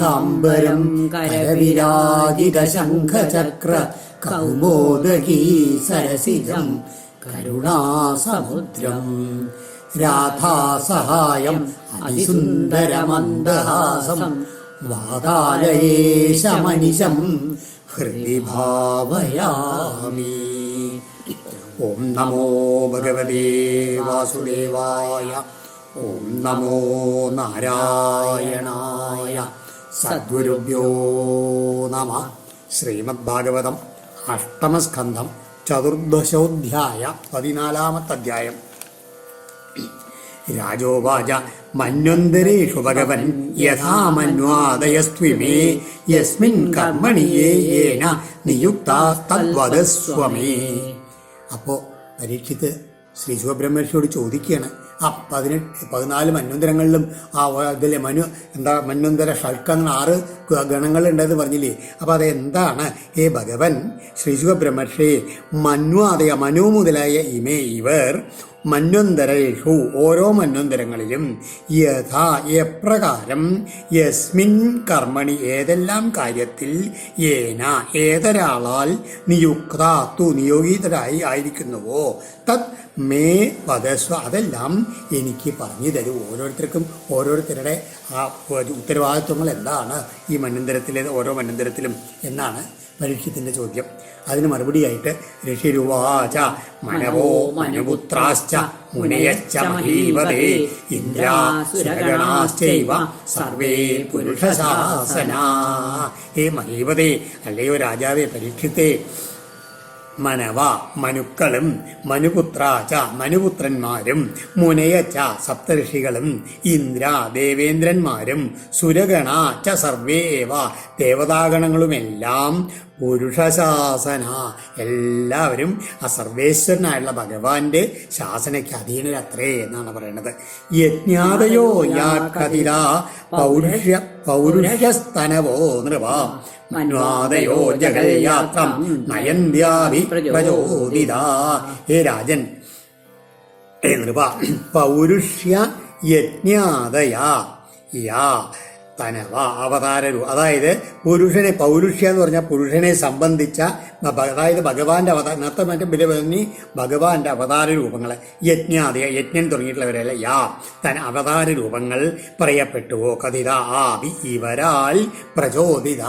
പീതാംബരം കരവിരാജിത ശംഖചക്ര കൗമോദകീ സരസിജം കരുണാസമുദ്രം. രാധാസഹായം അതിസുന്ദരമന്ദഹാസം വാതാലയേശമനിശം ഹൃദി ഭാവയാമി ഓം നമോ ഭഗവതേ വാസുദേവായ ഓം നമോ നാരായണായ. സദ്ഗുരുഭ്യോ നമ. ശ്രീമദ്ഭാഗവതം അഷ്ടമസ്കന്ധം ചതുർദശോധ്യായ പതിനാലാമത്തെ അധ്യായം രാജോവാച മന്വന്തരേഷു ഭഗവൻ യഥാ മന്വാദയസ്ത്വിമേ യസ്മിൻ കർമ്മണി യേന നിയുക്തസ്വമേ അപ്പോ പരീക്ഷിത്ത് ശ്രീ ശിവബ്രഹ്മർഷിയോട് ചോദിക്കുകയാണ് ആ പതിനെട്ട് പതിനാല് മന്വന്തരങ്ങളിലും ആ ഇതിലെ മനു എന്താ മന്വന്തര ഷൽക്കങ്ങൾ ആറ് ഗണങ്ങളുണ്ടെന്ന് പറഞ്ഞില്ലേ? അപ്പോൾ അതെന്താണ്? ഹേ ഭഗവൻ ശ്രീ ശിവബ്രഹ്മർഷി മന്വാദയ മനു മുതലായ ഇമേ ഇവർ മന്വന്തരേഷു ഓരോ മന്വന്തരങ്ങളിലും യഥാ എപ്രകാരം യസ്മിൻ കർമ്മണി ഏതെല്ലാം കാര്യത്തിൽ ഏന ഏതൊരാളാൽ നിയുക്ത തു നിയോഗിതരായി ആയിരിക്കുന്നുവോ? തത് മേ വധസ്വ അതെല്ലാം എനിക്ക് പറഞ്ഞു തരൂ. ഓരോരുത്തർക്കും ഓരോരുത്തരുടെ ആ ഉത്തരവാദിത്വങ്ങൾ എന്താണ്? ഈ മന്നന്തരത്തിലെ ഓരോ മന്നന്തരത്തിലും എന്നാണ് പരീക്ഷത്തിന്റെ ചോദ്യം. അതിന് മറുപടിയായിട്ട് ഋഷിരുവാച മനവോ മനുപുത്രാശ്ച മുനയശ്ച മഹീവതേ ഇന്ദ്രാസുരഗണാശ്ചൈവ സർവേ പുരുഷശാസനാ ഹേ മഹീവതേ അല്ലയോ രാജാവേ പരീക്ഷത്തെ മനവ മനുക്കളും മനുപുത്രാച മനുപുത്രന്മാരും മുനയച്ച സപ്തഋഷികളും ഇന്ദ്ര ദേവേന്ദ്രന്മാരും സുരഗണ ച സർവേവ ദേവതാഗണങ്ങളുമെല്ലാം പുരുഷശാസന. എല്ലാവരും ആ സർവേശ്വരനായുള്ള ഭഗവാന്റെ ശാസനയ്ക്ക് അധീനരത്രേ എന്നാണ് പറയുന്നത് യജ്ഞാതയോ യാ കതിര പൗരുഷ്യ പൗരുഷ്യസ്തനവോ നൃപ മന്വാദയോ ജഗൽയാത്രം നയന്ത്യാഭി പ്രചോദിതാ. ഹേ രാജൻ ഹേ പൗരുഷ്യ യജ്ഞാതയാ യാ തനവ അവതാരരു. അതായത് പുരുഷനെ പൗരുഷ്യ എന്ന് പറഞ്ഞാൽ പുരുഷനെ സംബന്ധിച്ച അതായത് ഭഗവാന്റെ അവതാര നേരത്തെ മറ്റേ ബലി ഭഗവാന്റെ അവതാര രൂപങ്ങൾ യജ്ഞാദയ യജ്ഞൻ തുടങ്ങിയിട്ടുള്ളവരല്ല യാ തൻ അവതാര രൂപങ്ങൾ പറയപ്പെട്ടുവോ? കഥിത ആവി ഇവരാൽ പ്രചോദിത.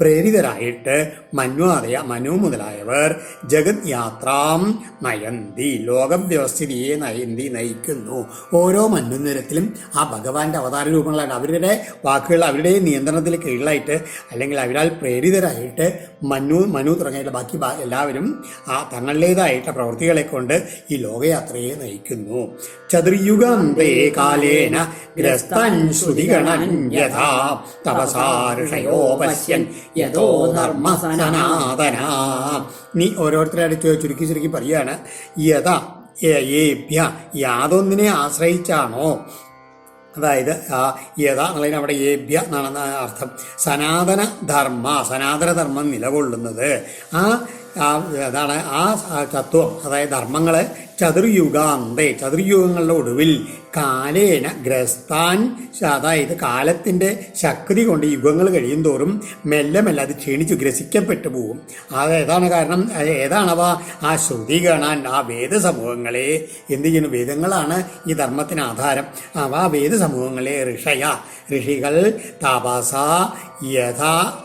പ്രേരിതരായിട്ട് മന്വാദയ മനു മുതലായവർ ജഗത് യാത്രാം നയന്തി ലോകം വ്യവസ്ഥിതിയെ നയന്തി നയിക്കുന്നു. ഓരോ നിരത്തിലും ആ ഭഗവാന്റെ അവതാര രൂപങ്ങളാണ് അവരുടെ വാക്കുകൾ അവരുടെ നിയന്ത്രണത്തിൽ കീഴിലായിട്ട് അല്ലെങ്കിൽ അവരാൽ പ്രേരിതരായിട്ട് മനു മനു തുടങ്ങിയിട്ടുള്ള ബാക്കി എല്ലാവരും ആ തങ്ങളുടേതായിട്ട് പ്രവൃത്തികളെ കൊണ്ട് ഈ ലോകയാത്രയെ നയിക്കുന്നു. ചതുർയുഗാന്തേ കാലേന ഗ്രസ്തൻ ശ്രുതിഗണൻ യഥാ യഥോ ധർമ്മ സനാതന നീ ഓരോരുത്തരെ അടുത്ത് ചുരുക്കി ചുരുക്കി പറയുകയാണ്. യഥാ ഏഭ്യ യാതൊന്നിനെ ആശ്രയിച്ചാണോ? അതായത് യഥ എന്നുള്ളതിന് അവിടെ ഏഭ്യ എന്നാണ് അർത്ഥം. സനാതന ധർമ്മ സനാതന ധർമ്മം നിലകൊള്ളുന്നത്. ആ അതാണ് ആ തത്വം അതായത് ധർമ്മങ്ങളെ ചതുർയുഗാന്തേ. ചതുർയുഗങ്ങളുടെ ഒടുവിൽ കാലേന ഗ്രസ്താൻ അതായത് കാലത്തിന്റെ ശക്തി കൊണ്ട് യുഗങ്ങൾ കഴിയും തോറും മെല്ലെ മെല്ലെ അത് ക്ഷീണിച്ചു ഗ്രസിക്കപ്പെട്ടു പോകും അത് ഏതാണ് കാരണം? ഏതാണവ? ആ ശ്രുതി കാണാൻ ആ വേദസമൂഹങ്ങളെ എന്ത് ചെയ്യുന്നു? വേദങ്ങളാണ് ഈ ധർമ്മത്തിന് ആധാരം. അവ വേദസമൂഹങ്ങളെ ഋഷയ ഋഷികൾ തപസ യഥാ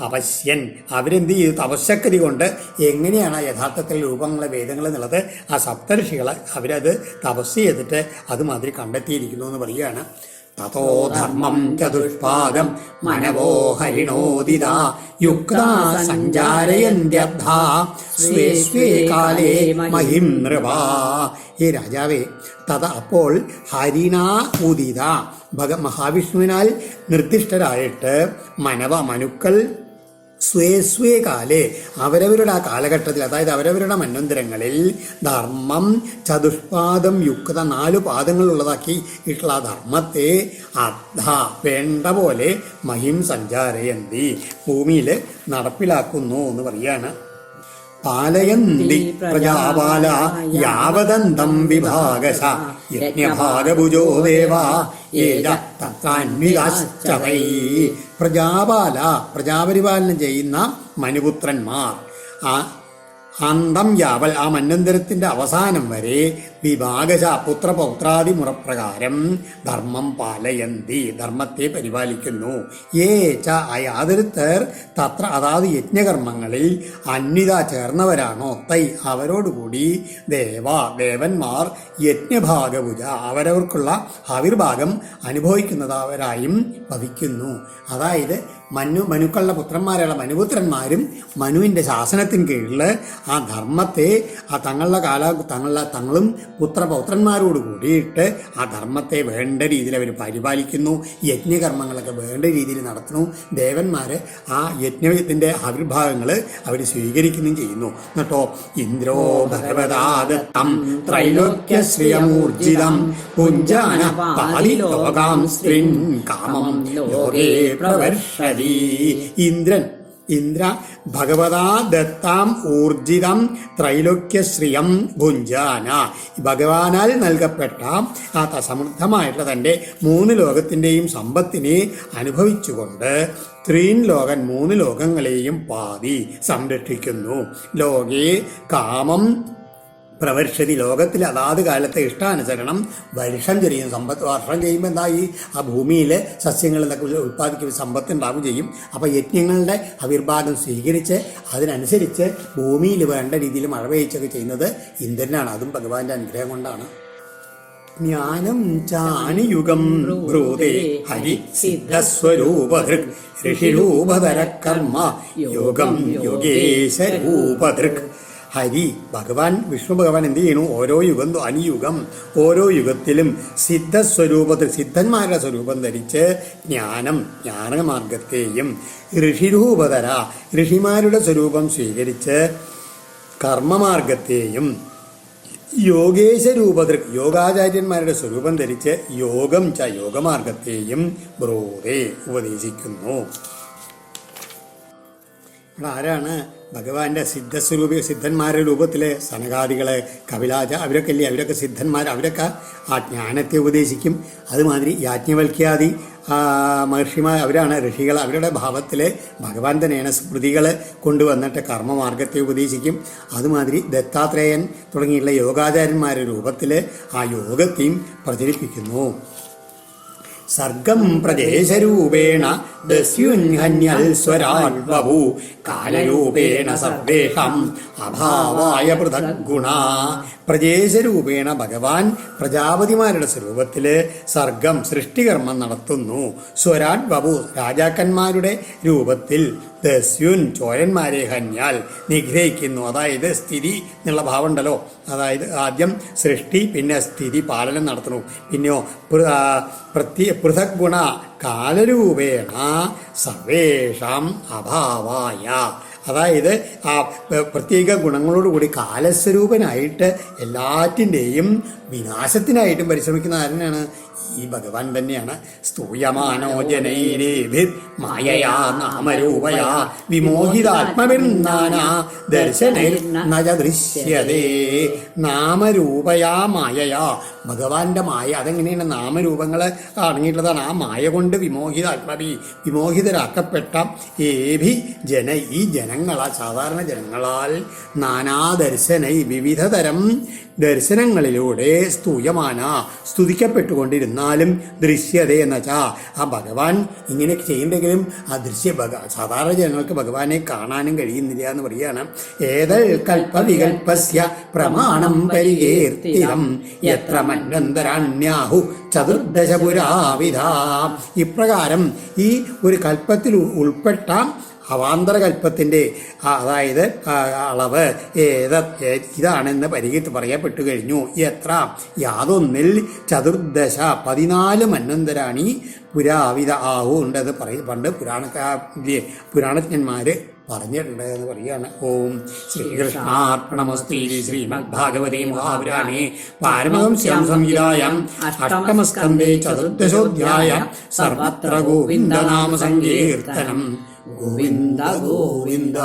അവശ്യൻ. അവരെന്ത് ചെയ്തു? തപശക്തി കൊണ്ട് എങ്ങനെയാണ് യഥാർത്ഥത്തിൽ രൂപങ്ങളെ വേദങ്ങൾ എന്നുള്ളത് ആ സപ്തർഷികളെ അവരത് തപസ് ചെയ്തിട്ട് അതുമാതിരി കണ്ടെത്തിയിരിക്കുന്നു എന്ന് പറയുകയാണ്. തതോ ധർമ്മം ചതുഷ്പാദം മനവോ ഹരിണോദിത യുക്ത സഞ്ചാരയന്ത്യർത്ഥ സ്വേ സ്വേ കാലേ മഹിം നൃപാ ഈ രാജാവേ തഥ അപ്പോൾ ഹരിണ ഉദിത ഭഗ മഹാവിഷ്ണുവിനാൽ നിർദ്ദിഷ്ടരായിട്ട് മനവ മനുക്കൾ സ്വേ സ്വേ കാലേ. അവരവരുടെ ആ കാലഘട്ടത്തിൽ അതായത് അവരവരുടെ മന്വന്തരങ്ങളിൽ ധർമ്മം ചതുഷ്പാദം യുക്ത നാലു പാദങ്ങളുള്ളതാക്കി ഇട്ടുള്ള ധർമ്മത്തെ അധ വേണ്ട പോലെ മഹിം സഞ്ചാരയന്തി ഭൂമിയിൽ നടപ്പിലാക്കുന്നു എന്ന് പറയാണ്. പാലയന്തി പ്രജാപാല യാവതന്തം വിഭാഗശ യജ്ഞഭാഗഭുജോ ദേവ ഏജ തത്രാന്വികാശ്ച വൈ. പ്രജാപാല പ്രജാപരിപാലനം ചെയ്യുന്ന മനുപുത്രന്മാർ. ആ അന്തം യാവൽ ആ മന്വന്തരത്തിന്റെ അവസാനം വരെ വിഭാഗശ പുത്രപൗത്രാദി മുറപ്രകാരം ധർമ്മം പാലയന്തി ധർമ്മത്തെ പരിപാലിക്കുന്നു. ഏ ച അയാതിരുത്തർ തത്ര അതാത് യജ്ഞകർമ്മങ്ങളിൽ അന്വിത ചേർന്നവരാണോ? തൈ അവരോടുകൂടി ദേവ ദേവന്മാർ യജ്ഞഭാഗപൂജ അവരവർക്കുള്ള ആവിർഭാഗം അനുഭവിക്കുന്നതാവരായും ഭവിക്കുന്നു. അതായത് മനു മനുക്കളുടെ പുത്രന്മാരുള്ള മനുപുത്രന്മാരും മനുവിന്റെ ശാസനത്തിന് കീഴിൽ ആ ധർമ്മത്തെ ആ തങ്ങളുടെ കാല തങ്ങളുടെ തങ്ങളും പുത്രപൗത്രന്മാരോട് കൂടിയിട്ട് ആ ധർമ്മത്തെ വേണ്ട രീതിയിൽ അവർ പരിപാലിക്കുന്നു. യജ്ഞകർമ്മങ്ങളൊക്കെ വേണ്ട രീതിയിൽ നടത്തുന്നു. ദേവന്മാർ ആ യജ്ഞത്തിന്റെ ആവിർഭാവങ്ങൾ അവർ സ്വീകരിക്കുകയും ചെയ്യുന്നു. എന്നിട്ടോ ഇന്ദ്രോ ഭഗവതാദത്തം ത്രൈലോക്യശ്രിയമൂർജിതം കുഞ്ചാന പാലി ലോകാം സ്ത്രീൻ കാമം ലോകേ പ്രവർഷതി. ഇന്ദ്രൻ ഇന്ദ്ര ഭഗവതാ ദത്താം ഊർജിതം ത്രൈലോക്യശ്രിയം ഭുഞ്ചാന. ഭഗവാനാൽ നൽകപ്പെട്ട ആ തസമൃദ്ധമായിട്ടുള്ള സമൃദ്ധമായിട്ടുള്ള തന്റെ മൂന്ന് ലോകത്തിന്റെയും സമ്പത്തിനെ അനുഭവിച്ചുകൊണ്ട് ത്രീൻ ലോകൻ മൂന്ന് ലോകങ്ങളെയും പാതി സംരക്ഷിക്കുന്നു. ലോകേ കാമം പ്രവർഷതി ലോകത്തിൽ അതാത് കാലത്തെ ഇഷ്ടാനുസരണം വർഷം ചെറിയ സമ്പത്ത് വർഷം ചെയ്യുമ്പോൾ എന്തായി ആ ഭൂമിയിൽ സസ്യങ്ങൾ എന്നൊക്കെ ഉൽപ്പാദിക്കുന്ന സമ്പത്ത് ഉണ്ടാവുകയും ചെയ്യും. അപ്പോൾ യജ്ഞങ്ങളുടെ ആവിർഭാഗം സ്വീകരിച്ച് അതിനനുസരിച്ച് ഭൂമിയിൽ വേണ്ട രീതിയിൽ മഴ പെയ്ച്ചൊക്കെ ചെയ്യുന്നത് ഇന്ദ്രനാണ്. അതും ഭഗവാന്റെ അനുഗ്രഹം കൊണ്ടാണ്. ജ്ഞാനം ചാണിയുഗം ബ്രൂതേ ഹരി സിദ്ധസ്വരൂപധൃക് ഋഷിരൂപധര കർമ്മ യോഗം യോഗേശരൂപധൃക്. ഹരി ഭഗവാൻ വിഷ്ണു ഭഗവാൻ എന്ത് ചെയ്യണു ഓരോ യുഗം അനുയുഗം ഓരോ യുഗത്തിലും സിദ്ധസ്വരൂപത്തിൽ സിദ്ധന്മാരുടെ സ്വരൂപം ധരിച്ച് ജ്ഞാനം ജ്ഞാനമാർഗത്തെയും ഋഷിരൂപതര ഋഷിമാരുടെ സ്വരൂപം സ്വീകരിച്ച് കർമ്മമാർഗത്തെയും യോഗേശ രൂപതൃക് യോഗാചാര്യന്മാരുടെ സ്വരൂപം ധരിച്ച് യോഗം ച യോഗമാർഗത്തെയും ബ്രോതെ ഉപദേശിക്കുന്നു. ഇവിടെ ആരാണ് ഭഗവാന്റെ സിദ്ധസ്വരൂപി സിദ്ധന്മാരുടെ രൂപത്തിലെ സനകാദികളെ കപിലാച അവരൊക്കെ ഇല്ലേ അവരൊക്കെ സിദ്ധന്മാർ അവരൊക്കെ ആ ജ്ഞാനത്തെ ഉപദേശിക്കും. അതുമാതിരി യാജ്ഞവൽക്യാദി മഹർഷിമാർ അവരാണ് ഋഷികൾ. അവരുടെ ഭാവത്തിലെ ഭഗവാൻ തന്നെയാണ് സ്മൃതികൾ കൊണ്ടുവന്നിട്ട് കർമ്മമാർഗത്തെ ഉപദേശിക്കും. അതുമാതിരി ദത്താത്രേയൻ തുടങ്ങിയുള്ള യോഗാചാര്യന്മാരുടെ രൂപത്തിൽ ആ യോഗത്തെയും പ്രചരിപ്പിക്കുന്നു. സർഗം പ്രദേശരൂപേണ ദസ്യുൻഹന്യൽ കാലരൂപേണ സർവേഹം അഭാവായ പൃഥക് ഗുണ പ്രദേശരൂപേണ ഭഗവാൻ പ്രജാപതിമാരുടെ സ്വരൂപത്തിൽ സർഗം സൃഷ്ടികർമ്മം നടത്തുന്നു. സ്വരാട് ബബു രാജാക്കന്മാരുടെ രൂപത്തിൽ ദസ്യുൻ ചോരന്മാരെ ഹന്യാൽ നിഗ്രഹിക്കുന്നു. അതായത് സ്ഥിതി എന്നുള്ള ഭാവം ഉണ്ടല്ലോ അതായത് ആദ്യം സൃഷ്ടി പിന്നെ സ്ഥിതി പാലനം നടത്തുന്നു. പിന്നെയോ പ്രത്യ പൃഥക് ഗുണ കാലരൂപേണ സർവേഷാം അഭാവായ. അതായത് ആ പ്രത്യേക ഗുണങ്ങളോടുകൂടി കാലസ്വരൂപനായിട്ട് എല്ലാറ്റിന്റെയും വിനാശത്തിനായിട്ടും പരിശ്രമിക്കുന്ന ആരനാണ്? ഈ ഭഗവാൻ തന്നെയാണ്. സ്തൂയമാനോ നാമരൂപയാ വിമോഹിതാത്മവിർനാന ദർശനൈർ നാമരൂപയാ മായയാ. ഭഗവാന്റെ മായ അതെങ്ങനെയാണ് നാമരൂപങ്ങൾ അടങ്ങിയിട്ടുള്ളതാണ്? ആ മായ കൊണ്ട് വിമോഹിത ആത്മവി വിമോഹിതരാക്കപ്പെട്ട ഏഭി ജന ഈ ജനങ്ങളാൽ സാധാരണ ജനങ്ങളാൽ നാനാദർശനൈ വിവിധതരം ദർശനങ്ങളിലൂടെ സ്തൂയമാന സ്തുതിക്കപ്പെട്ടുകൊണ്ടിരുന്നാലും ദൃശ്യത എന്ന് വെച്ചാ ആ ഭഗവാൻ ഇങ്ങനെ ചെയ്യുന്നെങ്കിലും ആ ദൃശ്യ ഭഗ സാധാരണ ജനങ്ങൾക്ക് ഭഗവാനെ കാണാനും കഴിയുന്നില്ല എന്ന് പറയുകയാണ്. ഏതൽ കൽപ്പവികൽപ്പസ്യ പ്രമാണം പരികീർത്തിതം എത്ര മന്വന്തരാണ്യാഹു ചതുർദശപുരാവിധ. ഇപ്രകാരം ഈ ഒരു കൽപ്പത്തിൽ ഉൾപ്പെട്ട അവാന്തര കൽപ്പത്തിന്റെ അതായത് അളവ് ഏത് ഇതാണെന്ന് പരിഹരിച്ച് പറയപ്പെട്ടു കഴിഞ്ഞു. എത്ര? യാതൊന്നിൽ ചതുർദശ പതിനാല് മന്വന്തരാണി പുരാവിധ ആവു ഉണ്ടെന്ന് പറയും പണ്ട് പുരാണക്കാ പുരാണജ്ഞന്മാർ പറഞ്ഞിട്ടുണ്ട് എന്ന് പറയുകയാണ്. ഓം ശ്രീകൃഷ്ണാർപ്പണമസ്തി ശ്രീമദ് ഭാഗവതേ മഹാപുരാണേ പാരമഹംസ്യാം സംഹിതായം അഷ്ടമസ്കന്ധേ ചതുർദശോധ്യായ സർവത്ര ഗോവിന്ദനാമ സങ്കീർത്തനം. ಗೋವಿಂದ ಗೋವಿಂದ